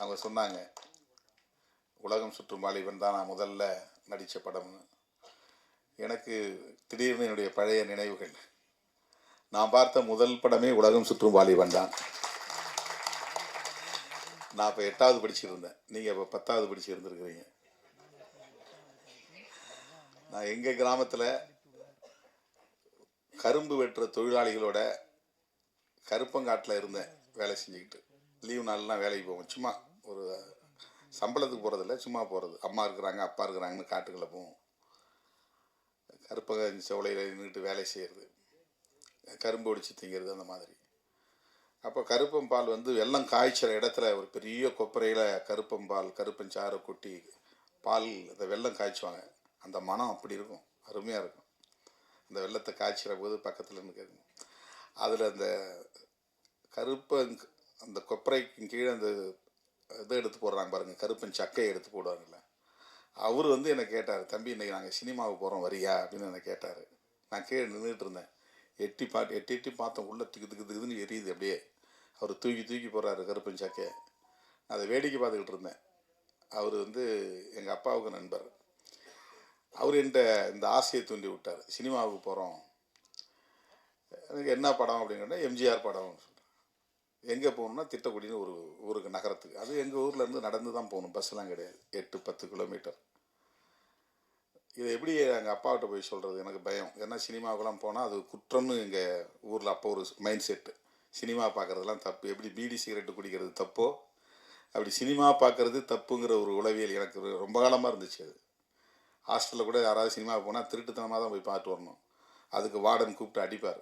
அவங்க சொன்னாங்க உலகம் சுற்றும் வாலிபன் தான் நான் முதல்ல நடித்த படம்னு. எனக்கு திடீர்னு என்னுடைய பழைய நினைவுகள். நான் பார்த்த முதல் படமே உலகம் சுற்றும் வாலிபன் தான். நான் இப்போ எட்டாவது படிச்சிருந்தேன். நீங்கள் இப்போ பத்தாவது படிச்சிருந்துருக்குறீங்க நான் எங்கள் கிராமத்தில் கரும்பு வெட்டுற தொழிலாளிகளோட கருப்பங்காட்டில் இருந்தேன் வேலை செஞ்சுக்கிட்டு. லீவு நாள்லாம் வேலைக்கு போவோம். சும்மா ஒரு சம்பளத்துக்கு போகிறதில்ல சும்மா போகிறது அம்மா இருக்கிறாங்க அப்பா இருக்கிறாங்கன்னு காட்டுக்குள்ளே போவோம். கருப்பக சோலையில் நின்றுட்டு வேலை செய்கிறது கரும்பு ஒடிச்சு திங்கிறது அந்த மாதிரி. அப்போ கருப்பம்பால் வந்து வெள்ளம் காய்ச்சிற இடத்துல ஒரு பெரிய கொப்பரையில் கருப்பம்பால் கருப்பஞ்சாறு கொட்டி பால் அந்த வெள்ளம் காய்ச்சுவாங்க. அந்த மனம் அப்படி இருக்கும். அருமையாக இருக்கும். அந்த வெள்ளத்தை காய்ச்சிற போது பக்கத்தில் நிற்கிறது அதில் அந்த கருப்ப அந்த கொப்பரைக்கு கீழே அந்த இதை எடுத்து போடுறாங்க பாருங்கள் கருப்பன் சக்கையை எடுத்து போடுவாங்கல்ல. அவர் வந்து என்னை கேட்டார் தம்பி இன்றைக்கி நாங்கள் சினிமாவுக்கு போகிறோம் வரியா? அப்படின்னு என்னை கேட்டார். நான் கீழே நின்றுட்டு இருந்தேன். எட்டி பாட்டு எட்டி எட்டி பார்த்தோம் உள்ளே திக்கு திக்கு திக்குதுன்னு எரியுது அப்படியே. அவர் தூக்கி தூக்கி போடுறாரு கருப்பன் சக்கையை. நான் அதை வேடிக்கை பார்த்துக்கிட்டு இருந்தேன். அவர் வந்து எங்கள் அப்பாவுக்கு நண்பர். அவர் என்கிட்ட இந்த ஆசையை தூண்டி விட்டார். சினிமாவுக்கு போகிறோம் எனக்கு என்ன படம் அப்படின்னு கேட்டால் எம்ஜிஆர் படம் எங்கே போகணும்னா திட்டக்குடின்னு ஒரு ஊருக்கு நகரத்துக்கு. அது எங்கள் ஊர்லேருந்து நடந்து தான் போகணும். பஸ்லாம் கிடையாது. எட்டு பத்து கிலோமீட்டர். இதை எப்படி எங்கள் அப்பாவிட்ட போய் சொல்கிறது எனக்கு பயம். ஏன்னா சினிமாவுக்கெல்லாம் போனால் அது குற்றம்னு எங்கள் ஊரில் அப்போ ஒரு மைண்ட் செட்டு சினிமா பார்க்குறதுலாம் தப்பு. எப்படி பீடி சிகரெட்டு குடிக்கிறது தப்போ? அப்படி சினிமா பார்க்குறது தப்புங்கிற ஒரு உளவியல் எனக்கு ரொம்ப காலமாக இருந்துச்சு அது. ஹாஸ்டலில் கூட யாராவது சினிமா போனால் திருட்டுத்தனமாக தான் போய் பார்த்து வரணும். அதுக்கு வார்டன் கூப்பிட்டு அடிப்பார்.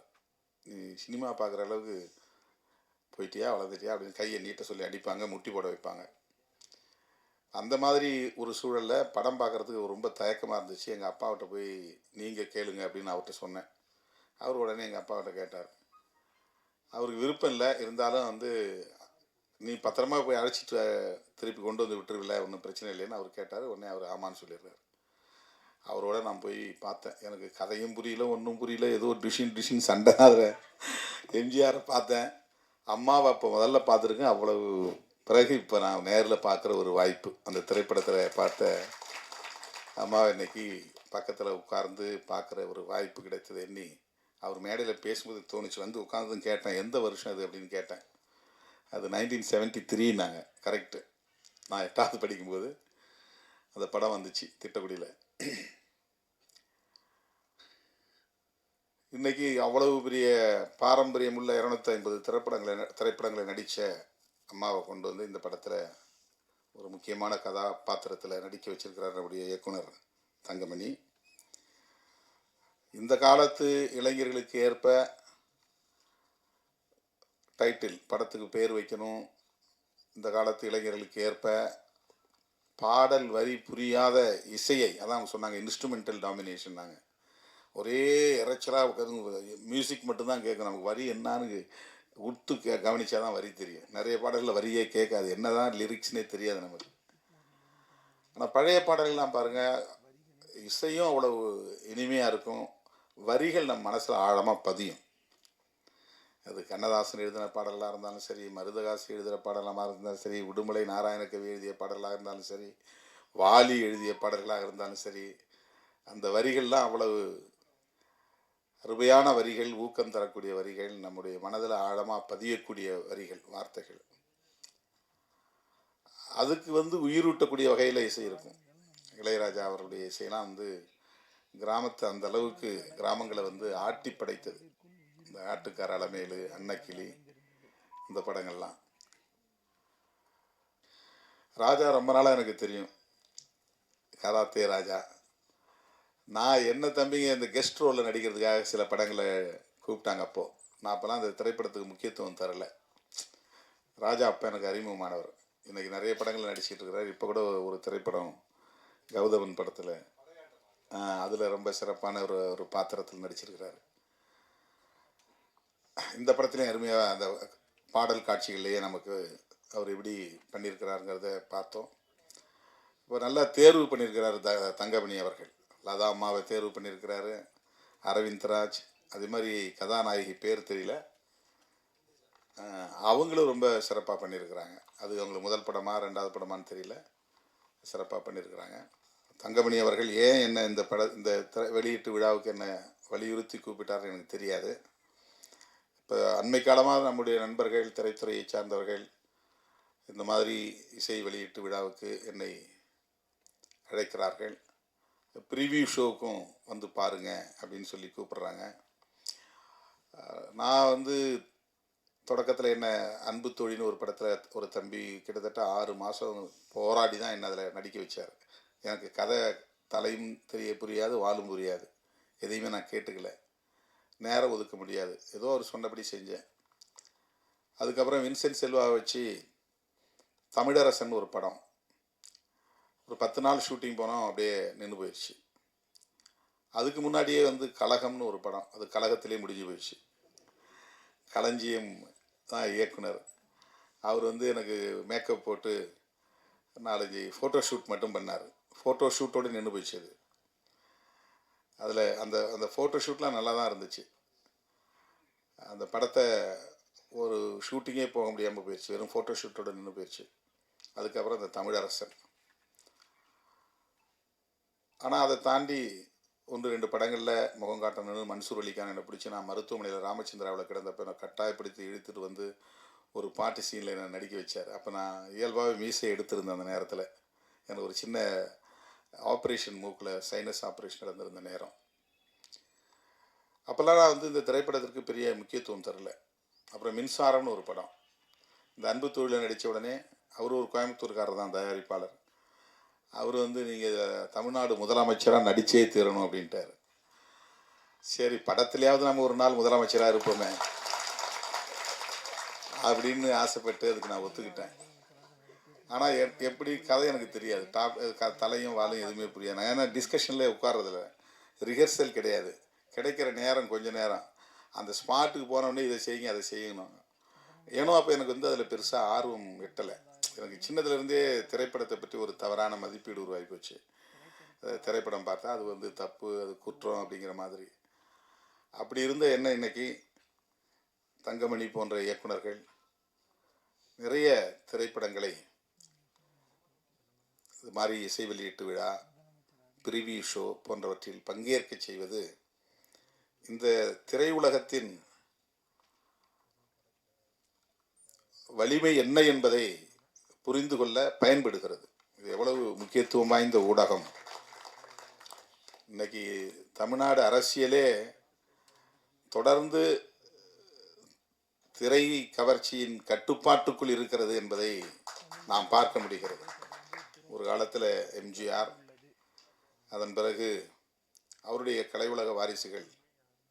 நீ சினிமா பார்க்குற அளவுக்கு போயிட்டியா வளர்ந்துட்டியா அப்படின்னு கையை நீட்ட சொல்லி அடிப்பாங்க முட்டி போட வைப்பாங்க. அந்த மாதிரி ஒரு சூழலில் படம் பார்க்குறதுக்கு ரொம்ப தயக்கமாக இருந்துச்சு. எங்கள் அப்பாவிட்ட போய் நீங்கள் கேளுங்க அப்படின்னு அவர்கிட்ட சொன்னேன். அவர் உடனே எங்கள் அப்பாவிட்ட கேட்டார். அவருக்கு விருப்பம் இல்லை. இருந்தாலும் வந்து நீ பத்திரமா போய் அழைச்சிட்டு திருப்பி கொண்டு வந்து விட்டுருவில்ல. ஒன்றும் பிரச்சனை இல்லைன்னு அவர் கேட்டார். உடனே அவர் ஆமான்னு சொல்லிடுறாரு. அவரோட நான் போய் பார்த்தேன். எனக்கு கதையும் புரியல ஒன்றும் புரியல. ஏதோ டிஷின் டிஷின் சண்டை. அதில் எம்ஜிஆரை பார்த்தேன். அம்மாவை அப்போ முதல்ல பார்த்துருக்கேன். அவ்வளவு பிறகு இப்போ நான் நேரில் பார்க்குற ஒரு வாய்ப்பு. அந்த திரைப்படத்தில் பார்த்த அம்மாவை இன்னைக்கு பக்கத்தில் உட்கார்ந்து பார்க்குற ஒரு வாய்ப்பு கிடைத்தது எண்ணி அவர் மேடையில் பேசும்போது தோணுச்சு. வந்து உட்கார்ந்ததும் கேட்டேன். எந்த வருஷம் அது? அப்படின்னு கேட்டேன். அது நைன்டீன் செவன்ட்டி த்ரீனாங்க கரெக்டு நான் எட்டாவது படிக்கும்போது அந்த படம் வந்துச்சு திட்டக்குடியில். இன்றைக்கி அவ்வளவு பெரிய பாரம்பரியமுள்ள இரநூத்தி ஐம்பது திரைப்படங்களை ந- திரைப்படங்களை நடித்த அம்மாவை கொண்டு வந்து இந்த படத்தில் ஒரு முக்கியமான கதாபாத்திரத்தில் நடிக்க வச்சிருக்கிறார் நம்முடைய இயக்குனர் தங்கமணி. இந்த காலத்து இளைஞர்களுக்கு ஏற்ப டைட்டில் படத்துக்கு பேர் வைக்கணும். இந்த காலத்து இளைஞர்களுக்கு ஏற்ப பாடல் வரி புரியாத இசையை அதான் சொன்னாங்க இன்ஸ்ட்ருமெண்டல் டாமினேஷன்னாங்க ஒரே இறைச்சலாக உட்காந்து மியூசிக் மட்டும்தான் கேட்கும் நமக்கு வரி என்னான்னு உத்து கே கவனிச்சா தான் வரி தெரியும். நிறைய பாடல்களில் வரியே கேட்காது. என்னதான் லிரிக்ஸ்னே தெரியாது நமக்கு. ஆனால் பழைய பாடல்கள்லாம் பாருங்கள் இசையும் அவ்வளவு இனிமையாக இருக்கும். வரிகள் நம்ம மனசில் ஆழமாக பதியும். அது கண்ணதாசன் எழுதின பாடலாக இருந்தாலும் சரி மருதகாசி எழுதுகிற பாடலாக இருந்தாலும் சரி உடுமலை நாராயணகவி எழுதிய பாடலாக இருந்தாலும் சரி வாலி எழுதிய பாடல்களாக இருந்தாலும் சரி அந்த வரிகள்லாம் அவ்வளவு அருமையான வரிகள் ஊக்கம் தரக்கூடிய வரிகள் நம்முடைய மனதில் ஆழமாக பதியக்கூடிய வரிகள் வார்த்தைகள். அதுக்கு வந்து உயிரூட்டக்கூடிய வகையில் இசை இருக்கும். இளையராஜா அவருடைய இசையெல்லாம் வந்து கிராமத்தை அந்த அளவுக்கு கிராமங்களை வந்து ஆட்டி படைத்தது. இந்த ஆட்டுக்கார அலமேலு அன்னக்கிளி இந்த படங்கள்லாம். ராஜா ரொம்ப நாளாக எனக்கு தெரியும். கதாத்தே ராஜா. நான் என்ன தம்பிங்க இந்த கெஸ்ட் ரோலில் நடிக்கிறதுக்காக சில படங்களை கூப்பிட்டாங்க அப்போது நான் அப்போலாம் அந்த திரைப்படத்துக்கு முக்கியத்துவம் தரல. ராஜா அப்போ எனக்கு அறிமுகமானவர். இன்றைக்கி நிறைய படங்களில் நடிச்சிட்டு இருக்கிறார். இப்போ கூட ஒரு திரைப்படம் கௌதமன் படத்தில் அதில் ரொம்ப சிறப்பான ஒரு ஒரு பாத்திரத்தில் நடிச்சிருக்கிறாரு. இந்த படத்துலையும் அருமையாக அந்த பாடல் காட்சிகள்லேயே நமக்கு அவர் எப்படி பண்ணியிருக்கிறாருங்கிறத பார்த்தோம். இப்போ நல்லா தேர்வு பண்ணியிருக்கிறார் த தங்கமணி அவர்கள். லதா அம்மாவை தேர்வு பண்ணியிருக்கிறாரு. அரவிந்த் ராஜ் அதே மாதிரி கதாநாயகி பேர் தெரியல. அவங்களும் ரொம்ப சிறப்பாக பண்ணியிருக்கிறாங்க. அது அவங்களுக்கு முதல் படமா ரெண்டாவது படமான்னு தெரியல. சிறப்பாக பண்ணியிருக்கிறாங்க. தங்கமணி அவர்கள் ஏன் என்ன இந்த பட இந்த திரை- வெளியீட்டு விழாவுக்கு என்ன வலியுறுத்தி கூப்பிட்டார் எனக்கு தெரியாது. இப்போ அண்மை காலமாக நம்முடைய நண்பர்கள் திரைத்துறையை சார்ந்தவர்கள் இந்த மாதிரி இசை வெளியீட்டு விழாவுக்கு என்னை அழைக்கிறார்கள். ப்ரிவியூ ஷோவுக்கும் வந்து பாருங்க அப்படின்னு சொல்லி கூப்பிட்றாங்க. நான் வந்து தொடக்கத்தில் என்ன அன்பு தொழில்னு ஒரு படத்தில் ஒரு தம்பி கிட்டத்தட்ட ஆறு மாதம் போராடி தான் என்ன அதில் நடிக்க வச்சார். எனக்கு கதை தலையும் தெரிய புரியாது வாழும் புரியாது. எதையுமே நான் கேட்டுக்கல. நேரம் ஒதுக்க முடியாது. ஏதோ அவர் சொன்னபடி செஞ்சேன். அதுக்கப்புறம் வின்சென்ட் செல்வா வச்சு தமிழரசன் ஒரு படம். ஒரு பத்து நாள் ஷூட்டிங் போனோம் அப்படியே நின்று போயிடுச்சு. அதுக்கு முன்னாடியே வந்து கலகம்னு ஒரு படம் அது கழகத்திலே முடிஞ்சு போயிடுச்சு. களஞ்சியம் தான் இயக்குனர். அவர் வந்து எனக்கு மேக்கப் போட்டு நாலஞ்சு ஃபோட்டோ ஷூட் மட்டும் பண்ணார். ஃபோட்டோ ஷூட்டோடு நின்று போயிடுச்சு அது. அதில் அந்த அந்த ஃபோட்டோ ஷூட்லாம் நல்லா தான் இருந்துச்சு. அந்த படத்தை ஒரு ஷூட்டிங்கே போக முடியாமல் போயிடுச்சு. வெறும் ஃபோட்டோ ஷூட்டோடு நின்று போயிடுச்சு. அதுக்கப்புறம் இந்த தமிழரசன். ஆனால் அதை தாண்டி ஒன்று ரெண்டு படங்களில் முகம் காட்டணும்னு மன்சூர் அலிகான் என்னை பிடிச்சி நான் மருத்துவமனையில் ராமச்சந்திராவில் கிடந்தப்ப என்னை கட்டாயப்படுத்தி இழுத்துட்டு வந்து ஒரு பாட்டு சீனில் என்னை நடிக்க வச்சார். அப்போ நான் இயல்பாகவே மீசை எடுத்திருந்தேன் அந்த நேரத்தில். எனக்கு ஒரு சின்ன ஆப்ரேஷன் மூக்கில் சைனஸ் ஆப்ரேஷன் நடந்திருந்த நேரம். அப்போல்லாம் நான் வந்து இந்த திரைப்படத்திற்கு பெரிய முக்கியத்துவம் தரல. அப்புறம் மின்சாரம்னு ஒரு படம். இந்த அன்பு தொழிலில் நடித்த உடனே அவர் ஒரு கோயம்புத்தூர்காரர் தான் தயாரிப்பாளர். அவர் வந்து நீங்கள் தமிழ்நாடு முதலமைச்சராக நடிச்சே தீரணும் அப்படின்ட்டார். சரி படத்துலையாவது நம்ம ஒரு நாள் முதலமைச்சராக இருப்போமே அப்படின்னு ஆசைப்பட்டு அதுக்கு நான் ஒத்துக்கிட்டேன். ஆனால் எப்படி கதை எனக்கு தெரியாது. டாப் க தலையும் வாலும் எதுவுமே புரியாது. நான் ஏன்னா டிஸ்கஷனில் உட்கார்றதில்ல. ரிஹர்சல் கிடையாது. கிடைக்கிற நேரம் கொஞ்சம் நேரம். அந்த ஸ்பாட்டுக்கு போனோடனே இதை செய்யுங்க அதை செய்யணும் ஏனோ அப்போ எனக்கு வந்து அதில் பெருசாக ஆர்வம் எட்டலை. எனக்கு சின்னதுலேருந்தே திரைப்படத்தை பற்றி ஒரு தவறான மதிப்பீடு உருவாகி போச்சு. திரைப்படம் பார்த்தா அது வந்து தப்பு அது குற்றம் அப்படிங்கிற மாதிரி. அப்படி இருந்த என்ன இன்னைக்கு? தங்கமணி போன்ற இயக்குனர்கள் நிறைய திரைப்படங்களை இது மாதிரி இசை வெளியீட்டு விழா பிரிவியூ ஷோ போன்றவற்றில் பங்கேற்க செய்வது இந்த திரையுலகத்தின் வலிமை என்ன என்பதை புரிந்து கொள்ள பயன்படுகிறது. இது எவ்வளவு முக்கியத்துவம் வாய்ந்த ஊடகம்? இன்னைக்கு தமிழ்நாடு அரசியலே தொடர்ந்து திரை கவர்ச்சியின் கட்டுப்பாட்டுக்குள் இருக்கிறது என்பதை நாம் பார்க்க முடிகிறது. ஒரு காலத்தில் எம்ஜிஆர் அதன் பிறகு அவருடைய கலை உலக வாரிசுகள்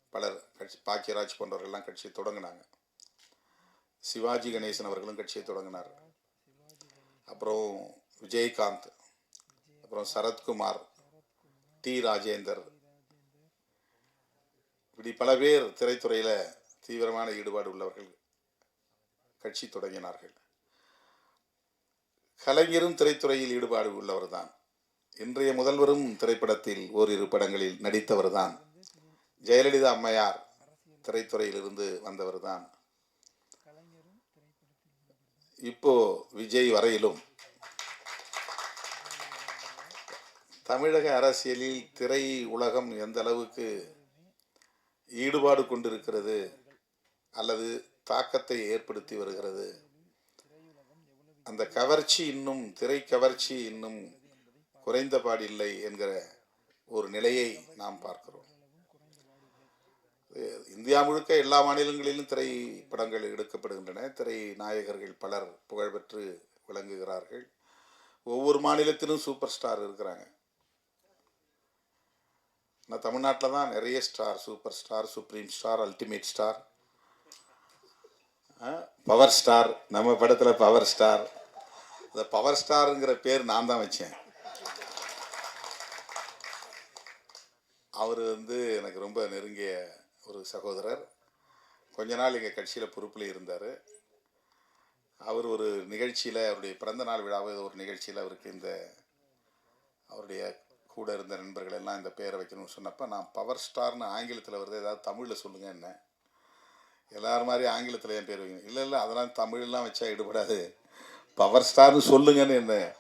பலர் கட்சி பாக்கியராஜ் போன்றவர்கள்லாம் கட்சியை தொடங்கினாங்க. சிவாஜி கணேசன் அவர்களும் கட்சியை தொடங்கினார் அப்புறம் விஜயகாந்த் அப்புறம் சரத்குமார் டி ராஜேந்தர். இப்படி பல பேர் திரைத்துறையில் தீவிரமான ஈடுபாடு உள்ளவர்கள் கட்சி தொடங்கினார்கள். கலைஞரும் திரைத்துறையில் ஈடுபாடு உள்ளவர் தான் இன்றைய முதல்வரும் திரைப்படத்தில் ஓரிரு படங்களில் நடித்தவர் தான் ஜெயலலிதா அம்மையார் திரைத்துறையிலிருந்து வந்தவர் தான் இப்போ விஜய் வரையிலும் தமிழக அரசியலில் திரை உலகம் எந்த அளவுக்கு ஈடுபாடு கொண்டிருக்கிறது அல்லது தாக்கத்தை ஏற்படுத்தி வருகிறது? அந்த கவர்ச்சி இன்னும் திரை கவர்ச்சி இன்னும் குறைந்தபாடில்லை என்கிற ஒரு நிலையை நாம் பார்க்கிறோம். இந்தியா முழுக்க எல்லா மாநிலங்களிலும் திரைப்படங்கள் எடுக்கப்படுகின்றன. திரை நாயகர்கள் பலர் புகழ்பெற்று விளங்குகிறார்கள். ஒவ்வொரு மாநிலத்திலும் சூப்பர் ஸ்டார் இருக்கிறாங்க. நான் தமிழ்நாட்டில் தான் நிறைய star super star supreme star ultimate star. Power star நம்ம படத்தில் பவர் ஸ்டார். இந்த பவர் ஸ்டாருங்கிற பேர் நான் தான் வச்சேன். அவர் வந்து எனக்கு ரொம்ப நெருங்கிய ஒரு சகோதரர். கொஞ்ச நாள் எங்கள் கட்சியில் பொறுப்பில் இருந்தார். அவர் ஒரு நிகழ்ச்சியில் அவருடைய பிறந்த நாள் விழாவை ஒரு நிகழ்ச்சியில் அவருக்கு இந்த அவருடைய கூட இருந்த நண்பர்கள் எல்லாம் இந்த பேரை வைக்கணும்னு சொன்னப்போ நான் பவர் ஸ்டார்னு ஆங்கிலத்தில் வருது ஏதாவது தமிழில் சொல்லுங்கள் என்ன. எல்லாரும் மாதிரி ஆங்கிலத்தில் என் பேர் வைங்க. இல்லை இல்லை அதெல்லாம் தமிழ்லாம் வச்சா ஈடுபடாது. பவர் ஸ்டார்னு சொல்லுங்கன்னு என்ன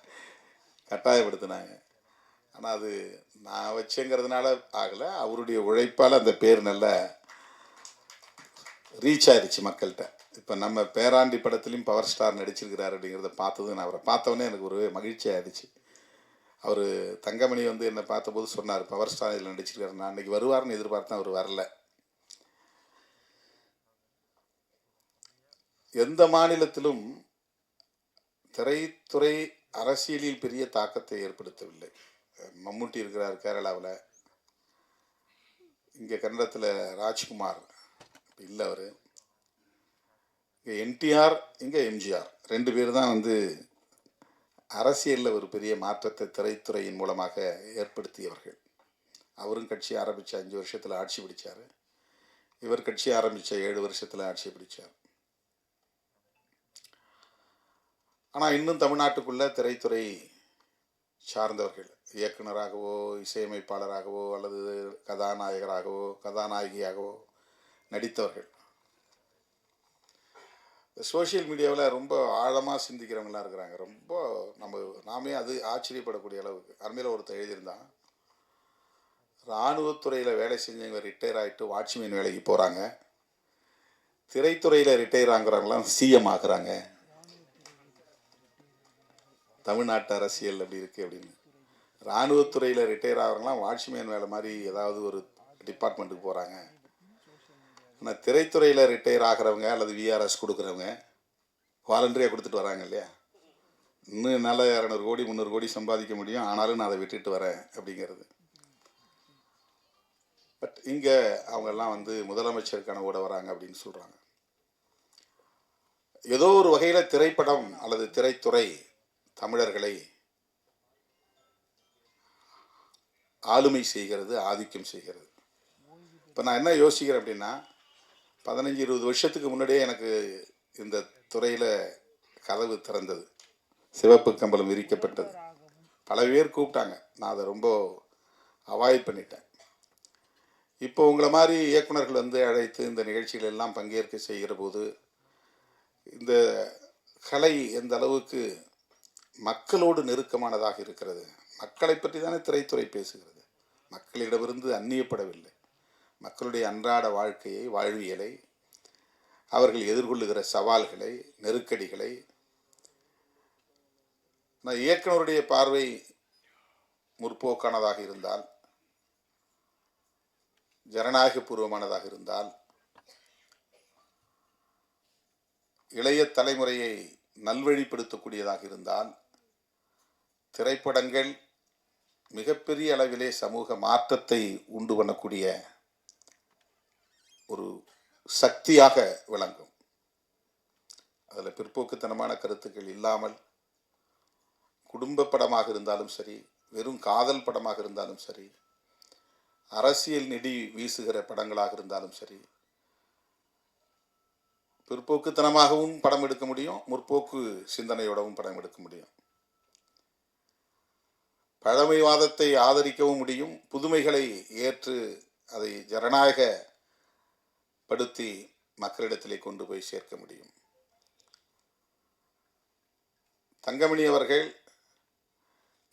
கட்டாயப்படுத்தினாங்க. ஆனால் அது நான் வச்சேங்கிறதுனால ஆகலை. அவருடைய உழைப்பால் அந்த பேர் நல்லா ரீச் ஆயிடுச்சு மக்கள்கிட்ட. இப்போ நம்ம பேராண்டி படத்துலையும் பவர் ஸ்டார் நடிச்சிருக்கிறாரு அப்படிங்கிறத பார்த்தது நான் அவரை பார்த்தவொடனே எனக்கு ஒரு மகிழ்ச்சி ஆயிடுச்சு. அவர் தங்கமணி வந்து என்னை பார்த்தபோது சொன்னார் பவர் ஸ்டார் இதில் நடிச்சிருக்காரு. நான் அன்றைக்கி வருவார்னு எதிர்பார்த்தேன் அவர் வரல. எந்த மாநிலத்திலும் திரைத்துறை அரசியலில் பெரிய தாக்கத்தை ஏற்படுத்தவில்லை. மம்முட்டி இருக்கிறார் கேரளாவில். இங்கே கன்னடத்தில் ராஜ்குமார் இல்லை அவர். இங்கே என்டிஆர் இங்கே எம்ஜிஆர். ரெண்டு பேர் தான் வந்து அரசியலில் ஒரு பெரிய மாற்றத்தை திரைத்துறையின் மூலமாக ஏற்படுத்தியவர்கள். அவரும் கட்சி ஆரம்பித்த அஞ்சு வருஷத்தில் ஆட்சி பிடிச்சார். இவர் கட்சி ஆரம்பித்த ஏழு வருஷத்தில் ஆட்சி பிடிச்சார். ஆனால் இன்னும் தமிழ்நாட்டுக்குள்ளே திரைத்துறை சார்ந்தவர்கள் இயக்குனராகவோ இசையமைப்பாளராகவோ அல்லது கதாநாயகராகவோ கதாநாயகியாகவோ நடித்தவர்கள். சோஷியல் மீடியாவில் ரொம்ப ஆழமாக சிந்திக்கிறவங்களாம் இருக்கிறாங்க. ரொம்ப நம்ம நாமே அது ஆச்சரியப்படக்கூடிய அளவுக்கு. அருமையில் ஒருத்தர் எழுதியிருந்தான். இராணுவத்துறையில் வேலை செஞ்சவங்க ரிட்டையர் ஆகிட்டு வாட்ச்மேன் வேலைக்கு போகிறாங்க திரைத்துறையில் ரிட்டையர் ஆகுறவங்களாம் சிஎம் ஆகுறாங்க. தமிழ்நாட்டு அரசியல் அப்படி இருக்குது அப்படின்னு. இராணுவத்துறையில் ரிட்டையர் ஆகிறவங்களாம் வாட்ச்மேன் வேலை மாதிரி ஏதாவது ஒரு டிபார்ட்மெண்ட்டுக்கு போகிறாங்க ஆனால் திரைத்துறையில் ரிட்டையர் ஆகிறவங்க அல்லது விஆர்எஸ் கொடுக்குறவங்க வாலண்டரியாக கொடுத்துட்டு வராங்க இல்லையா? இன்னும் என்னால் இரநூறு கோடி முந்நூறு கோடி சம்பாதிக்க முடியும். ஆனாலும் நான் அதை விட்டுட்டு வரேன் அப்படிங்கிறது. பட் இங்கே அவங்கெல்லாம் வந்து முதலமைச்சருக்கான ஓட வராங்க அப்படின்னு சொல்கிறாங்க ஏதோ ஒரு வகையில் திரைப்படம் அல்லது திரைத்துறை தமிழர்களை ஆளுமை செய்கிறது ஆதிக்கம் செய்கிறது. இப்போ நான் என்ன யோசிக்கிறேன் அப்படின்னா பதினஞ்சு இருபது வருஷத்துக்கு முன்னாடியே எனக்கு இந்த துறையில் கதவு திறந்தது. சிவப்பு கம்பளம் விரிக்கப்பட்டது. பல பேர் கூப்பிட்டாங்க. நான் அதை ரொம்ப அவாய்ட் பண்ணிட்டேன். இப்போ உங்களை மாதிரி இயக்குனர்கள் வந்து அழைத்து இந்த நிகழ்ச்சிகள் எல்லாம் பங்கேற்க செய்கிற போது இந்த கலை எந்த அளவுக்கு மக்களோடு நெருக்கமானதாக இருக்கிறது. மக்களை பற்றி தானே திரைத்துறை பேசுகிறது. மக்களிடமிருந்து அந்நியப்படவில்லை. மக்களுடைய அன்றாட வாழ்க்கையை வாழ்வியலை அவர்கள் எதிர்கொள்ளுகிற சவால்களை நெருக்கடிகளை நான் இயக்குனருடைய பார்வை முற்போக்கானதாக இருந்தால் ஜனநாயகபூர்வமானதாக இருந்தால் இளைய தலைமுறையை நல்வழிப்படுத்தக்கூடியதாக இருந்தால் திரைப்படங்கள் மிகப்பெரிய அளவிலே சமூக மாற்றத்தை உண்டு பண்ணக்கூடிய ஒரு சக்தியாக விளங்கும். அதில் பிற்போக்குத்தனமான கருத்துக்கள் இல்லாமல் குடும்ப படமாக இருந்தாலும் சரி வெறும் காதல் படமாக இருந்தாலும் சரி அரசியல் நெடி வீசுகிற படங்களாக இருந்தாலும் சரி பிற்போக்குத்தனமாகவும் படம் எடுக்க முடியும் முற்போக்கு சிந்தனையோடவும் படம் எடுக்க முடியும். பழமைவாதத்தை ஆதரிக்கவும் முடியும். புதுமைகளை ஏற்று அதை ஜனநாயகப்படுத்தி மக்களிடத்திலே கொண்டு போய் சேர்க்க முடியும். தங்கமணி அவர்கள்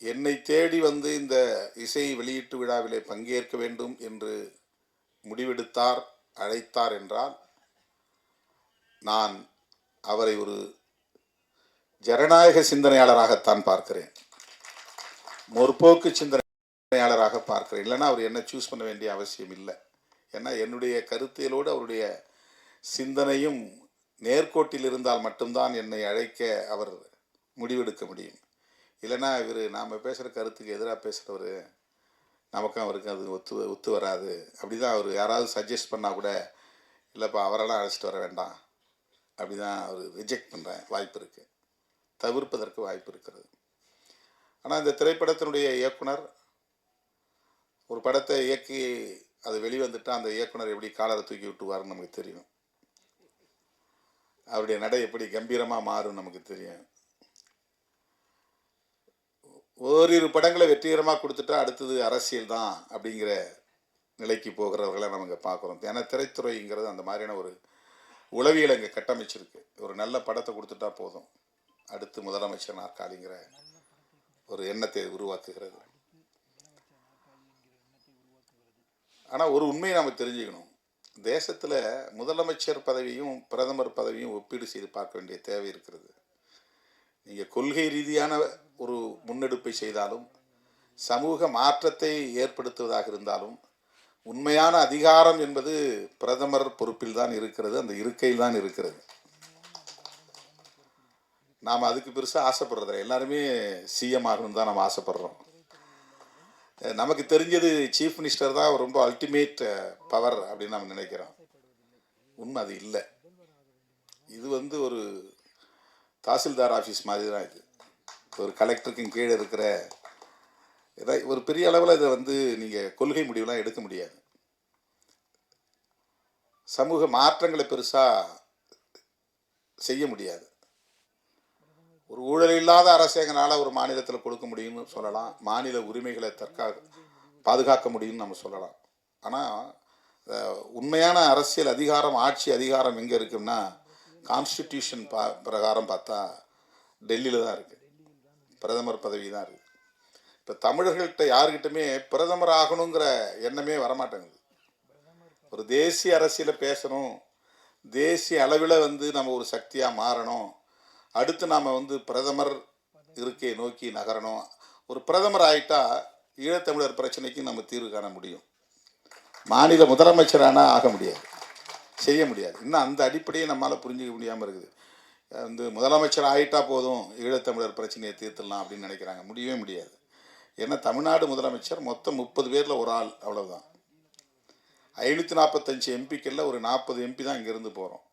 என்னை தேடி வந்து இந்த இசை வெளியீட்டு விழாவிலே பங்கேற்க வேண்டும் என்று முடிவெடுத்தார் அழைத்தார் என்றால் நான் அவரை ஒரு ஜனநாயக சிந்தனையாளராகத்தான் பார்க்கிறேன். முற்போக்கு சிந்தனையாளராக பார்க்கிறேன். இல்லைன்னா அவர் என்ன சூஸ் பண்ண வேண்டிய அவசியம் இல்லை. ஏன்னா என்னுடைய கருத்தியலோடு அவருடைய சிந்தனையும் நேர்கோட்டில் இருந்தால் மட்டும்தான் என்னை அழைக்க அவர் முடிவெடுக்க முடியும். இல்லைன்னா இவர் நாம் பேசுகிற கருத்துக்கு எதிராக பேசுகிறவர் நமக்கும் அவருக்கு அது ஒத்து ஒத்து வராது. அப்படி தான் அவர் யாராவது சஜஸ்ட் பண்ணால் கூட இல்லைப்பா அவரெல்லாம் அழைச்சிட்டு வர வேண்டாம். அப்படி தான் அவர் ரிஜெக்ட் பண்ணுறேன் வாய்ப்பு இருக்குது தவிர்ப்பதற்கு வாய்ப்பு இருக்கிறது. ஆனால் இந்த திரைப்படத்தினுடைய இயக்குனர் ஒரு படத்தை இயக்கி அது வெளிவந்துட்டால் அந்த இயக்குனர் எப்படி காலரை தூக்கி விட்டுவாருன்னு நமக்கு தெரியும். அவருடைய நடை எப்படி கம்பீரமாக மாறும் நமக்கு தெரியும். ஓரிரு படங்களை வெற்றிகரமாக கொடுத்துட்டா அடுத்தது அரசியல் தான் அப்படிங்கிற நிலைக்கு போகிறவர்களை நம்ம பார்க்குறோம் ஏன்னா திரைத்துறைங்கிறது அந்த மாதிரியான ஒரு உளவியல் இங்கே கட்டமைச்சிருக்கு. ஒரு நல்ல படத்தை கொடுத்துட்டா போதும். அடுத்து முதலமைச்சர் நாற்காலிங்கிற ஒரு எண்ணத்தை உருவாக்குகிறது. ஆனால் ஒரு உண்மையை நாம் தெரிஞ்சுக்கணும். தேசத்தில் முதலமைச்சர் பதவியும் பிரதமர் பதவியும் ஒப்பீடு செய்து பார்க்க வேண்டிய தேவை இருக்கிறது. நீங்கள் கொள்கை ரீதியான ஒரு முன்னெடுப்பை செய்தாலும் சமூக மாற்றத்தை ஏற்படுத்துவதாக இருந்தாலும் உண்மையான அதிகாரம் என்பது பிரதமர் பொறுப்பில் தான் இருக்கிறது அந்த இருக்கையில் தான் இருக்கிறது. நாம் அதுக்கு பெருசாக ஆசைப்படுறதில்ல. எல்லாருமே சிஎம் ஆகணும்னு தான் நம்ம ஆசைப்படுறோம். நமக்கு தெரிஞ்சது சீஃப் மினிஸ்டர் தான் ரொம்ப அல்டிமேட் பவர் அப்படின்னு நம்ம நினைக்கிறோம். உண்மை அது இல்லை. இது வந்து ஒரு தாசில்தார் ஆஃபீஸ் மாதிரி தான் இது. ஒரு கலெக்டருக்கும் கீழே இருக்கிற இதை ஒரு பெரிய அளவில் இதை வந்து நீங்கள் கொள்கை முடிவுலாம் எடுக்க முடியாது. சமூக மாற்றங்களை பெருசாக செய்ய முடியாது. ஒரு ஊழல் இல்லாத அரசு எங்களால் ஒரு மாநிலத்தில் கொடுக்க முடியும்னு சொல்லலாம். மாநில உரிமைகளை தற்கா பாதுகாக்க முடியும்னு நம்ம சொல்லலாம். ஆனால் உண்மையான அரசியல் அதிகாரம் ஆட்சி அதிகாரம் எங்கே இருக்குன்னா கான்ஸ்டிடியூஷன் பா பிரகாரம் பார்த்தா டெல்லியில் தான் இருக்குது பிரதமர் பதவி தான் இருக்குது இப்போ தமிழர்கள்ட்ட யாருக்கிட்டுமே பிரதமர் ஆகணுங்கிற எண்ணமே வரமாட்டேங்குது. ஒரு தேசிய அரசியலை பேசணும். தேசிய அளவில் வந்து நம்ம ஒரு சக்தியாக மாறணும். அடுத்து நாம் வந்து பிரதமர் இருக்கையை நோக்கி நகரணும். ஒரு பிரதமர் ஆகிட்டால் ஈழத்தமிழர் பிரச்சனைக்கு நம்ம தீர்வு காண முடியும். மாநில முதலமைச்சரானா ஆக முடியாது. செய்ய முடியாது. இன்னும் அந்த அடிப்படையை நம்மளால் புரிஞ்சிக்க முடியாமல் இருக்குது. வந்து முதலமைச்சர் ஆகிட்டா போதும் ஈழத்தமிழர் பிரச்சனையை தீர்த்துடலாம் அப்படின்னு நினைக்கிறாங்க. முடியவே முடியாது. ஏன்னா தமிழ்நாடு முதலமைச்சர் மொத்தம் முப்பது பேரில் ஒரு ஆள் அவ்வளோதான் ஐநூற்றி நாற்பத்தஞ்சு எம்பிக்களில் ஒரு நாற்பது எம்பி தான் இங்கேருந்து போகிறோம்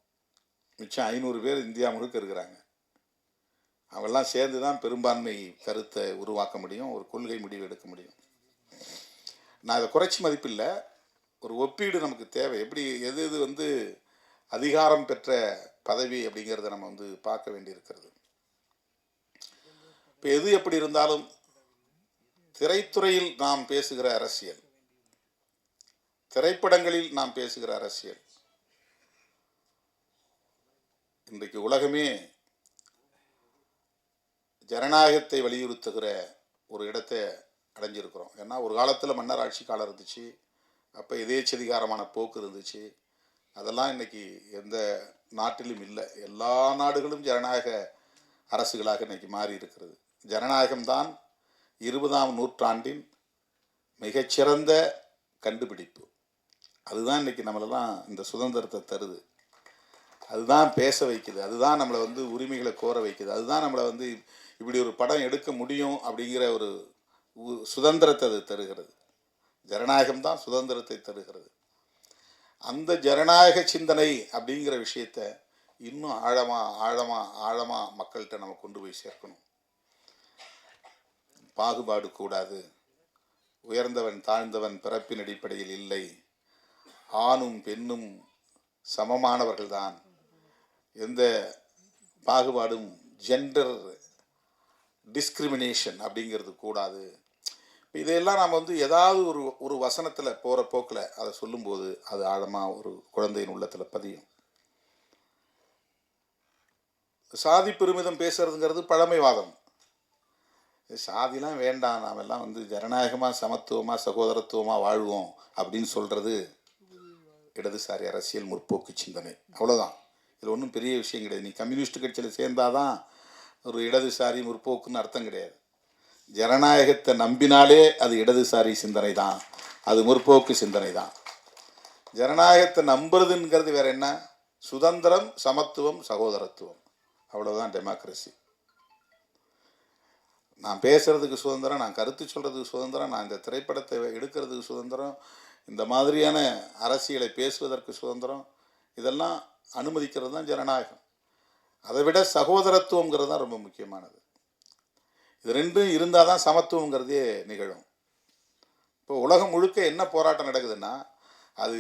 மிச்சம் ஐநூறு பேர் இந்தியா முழுக்க இருக்கிறாங்க. அவங்கெல்லாம் சேர்ந்து தான் பெரும்பான்மை கருத்தை உருவாக்க முடியும் ஒரு கொள்கை முடிவு எடுக்க முடியும். நான் இதை குறைச்சி மதிப்பில்லை. ஒரு ஒப்பீடு நமக்கு தேவை. எப்படி எது எது வந்து அதிகாரம் பெற்ற பதவி அப்படிங்கிறத நம்ம வந்து பார்க்க வேண்டியிருக்கிறது. இப்போ எது எப்படி இருந்தாலும் திரைத்துறையில் நாம் பேசுகிற அரசியல். திரைப்படங்களில் நாம் பேசுகிற அரசியல். இன்றைக்கு உலகமே ஜனநாயகத்தை வலியுறுத்துகிற ஒரு இடத்தை அடைஞ்சிருக்கிறோம். ஏன்னா ஒரு காலத்தில் மன்னர் ஆட்சி காலம் இருந்துச்சு. அப்போ எதேச்சதிகாரமான போக்கு இருந்துச்சு. அதெல்லாம் இன்னைக்கு எந்த நாட்டிலும் இல்லை. எல்லா நாடுகளும் ஜனநாயக அரசுகளாக இன்னைக்கு மாறி இருக்கிறது. ஜனநாயகம்தான் இருபதாம் நூற்றாண்டின் மிகச்சிறந்த கண்டுபிடிப்பு. அதுதான் இன்னைக்கு நம்மளெல்லாம் இந்த சுதந்திரத்தை தருது. அதுதான் பேச வைக்குது. அதுதான் நம்மளை வந்து உரிமைகளை கோர வைக்குது. அதுதான் நம்மளை வந்து இப்படி ஒரு படம் எடுக்க முடியும் அப்படிங்கிற ஒரு உ- சுதந்திரத்தை அது தருகிறது. ஜனநாயகம் தான் சுதந்திரத்தை தருகிறது. அந்த ஜனநாயக சிந்தனை அப்படிங்கிற விஷயத்த இன்னும் ஆழமாக ஆழமாக ஆழமாக மக்கள்கிட்ட நம்ம கொண்டு போய் சேர்க்கணும். பாகுபாடு கூடாது. உயர்ந்தவன் தாழ்ந்தவன் பிறப்பின் அடிப்படையில் இல்லை. ஆணும் பெண்ணும் சமமானவர்கள்தான் எந்த பாகுபாடும் ஜெண்டர் டிஸ்கிரிமினேஷன் அப்படிங்கிறது கூடாது. இதையெல்லாம் நாம் வந்து ஏதாவது ஒரு ஒரு வசனத்தில் போகிற போக்கில் அதை சொல்லும்போது அது ஆழமாக ஒரு குழந்தையின் உள்ளத்தில் பதியும். சாதி பெருமிதம் பேசுறதுங்கிறது பழமைவாதம். சாதிலாம் வேண்டாம் நாம் எல்லாம் வந்து ஜனநாயகமாக சமத்துவமாக சகோதரத்துவமாக வாழ்வோம் அப்படின்னு சொல்கிறது இடதுசாரி அரசியல் முற்போக்கு சிந்தனை. அவ்வளோதான் இதில் ஒன்றும் பெரிய விஷயம் கிடையாது. நீ கம்யூனிஸ்ட் கட்சியில் சேர்ந்தாதான் ஒரு இடதுசாரி முற்போக்குன்னு அர்த்தம் கிடையாது. ஜனநாயகத்தை நம்பினாலே அது இடதுசாரி சிந்தனை தான் அது முற்போக்கு சிந்தனை தான் ஜனநாயகத்தை நம்புறதுங்கிறது வேற என்ன? சுதந்திரம் சமத்துவம் சகோதரத்துவம். அவ்வளோதான் டெமோக்ரஸி நான் பேசுறதுக்கு சுதந்திரம் நான் கருத்து சொல்கிறதுக்கு சுதந்திரம் நான் இந்த திரைப்படத்தை எடுக்கிறதுக்கு சுதந்திரம் இந்த மாதிரியான அரசியலை பேசுவதற்கு சுதந்திரம் இதெல்லாம் அனுமதிக்கிறது தான் ஜனநாயகம். அதை விட சகோதரத்துவங்கிறது தான் ரொம்ப முக்கியமானது. இது ரெண்டும் இருந்தால் தான் சமத்துவங்கிறதே நிகழும். இப்போ உலகம் முழுக்க என்ன போராட்டம் நடக்குதுன்னா அது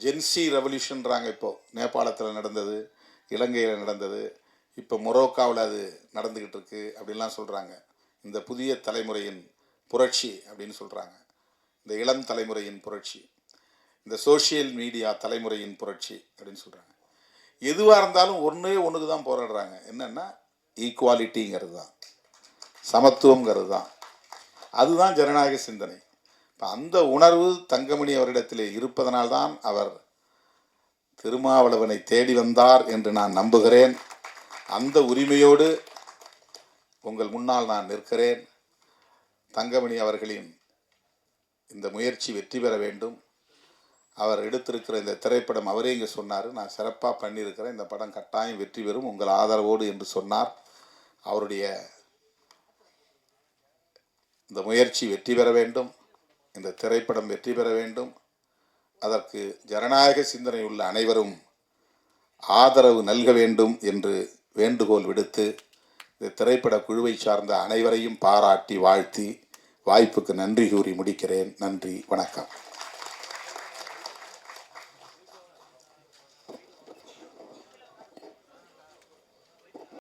ஜென்சி ரெவல்யூஷன்றாங்க இப்போ. நேபாளத்தில் நடந்தது இலங்கையில் நடந்தது இப்போ மொரோக்காவில் அது நடந்துக்கிட்டு இருக்கு அப்படின்லாம் சொல்கிறாங்க இந்த புதிய தலைமுறையின் புரட்சி அப்படின்னு சொல்கிறாங்க இந்த இளம் தலைமுறையின் புரட்சி. இந்த சோஷியல் மீடியா தலைமுறையின் புரட்சி அப்படின்னு சொல்கிறாங்க எதுவாக இருந்தாலும் ஒன்றே ஒன்றுக்கு தான் போராடுறாங்க. என்னென்னா ஈக்குவாலிட்டிங்கிறது தான். சமத்துவங்கிறது தான். அதுதான் ஜனநாயக சிந்தனை. இப்போ அந்த உணர்வு தங்கமணி அவரிடத்தில் இருப்பதனால்தான் அவர் திருமாவளவனை தேடி வந்தார் என்று நான் நம்புகிறேன். அந்த உரிமையோடு உங்கள் முன்னால் நான் நிற்கிறேன். தங்கமணி அவர்களின் இந்த முயற்சி வெற்றி பெற வேண்டும். அவர் எடுத்திருக்கிற இந்த திரைப்படம் அவரே இங்கே சொன்னார். நான் சிறப்பாக பண்ணியிருக்கிறேன். இந்த படம் கட்டாயம் வெற்றி பெறும். உங்கள் ஆதரவோடு என்று சொன்னார். அவருடைய இந்த முயற்சி வெற்றி பெற வேண்டும். இந்த திரைப்படம் வெற்றி பெற வேண்டும். அதற்கு ஜனநாயக சிந்தனை உள்ள அனைவரும் ஆதரவு நல்க வேண்டும் என்று வேண்டுகோள் விடுத்து இந்த திரைப்பட குழுவை சார்ந்த அனைவரையும் பாராட்டி வாழ்த்தி வாய்ப்புக்கு நன்றி கூறி முடிக்கிறேன். நன்றி. வணக்கம்.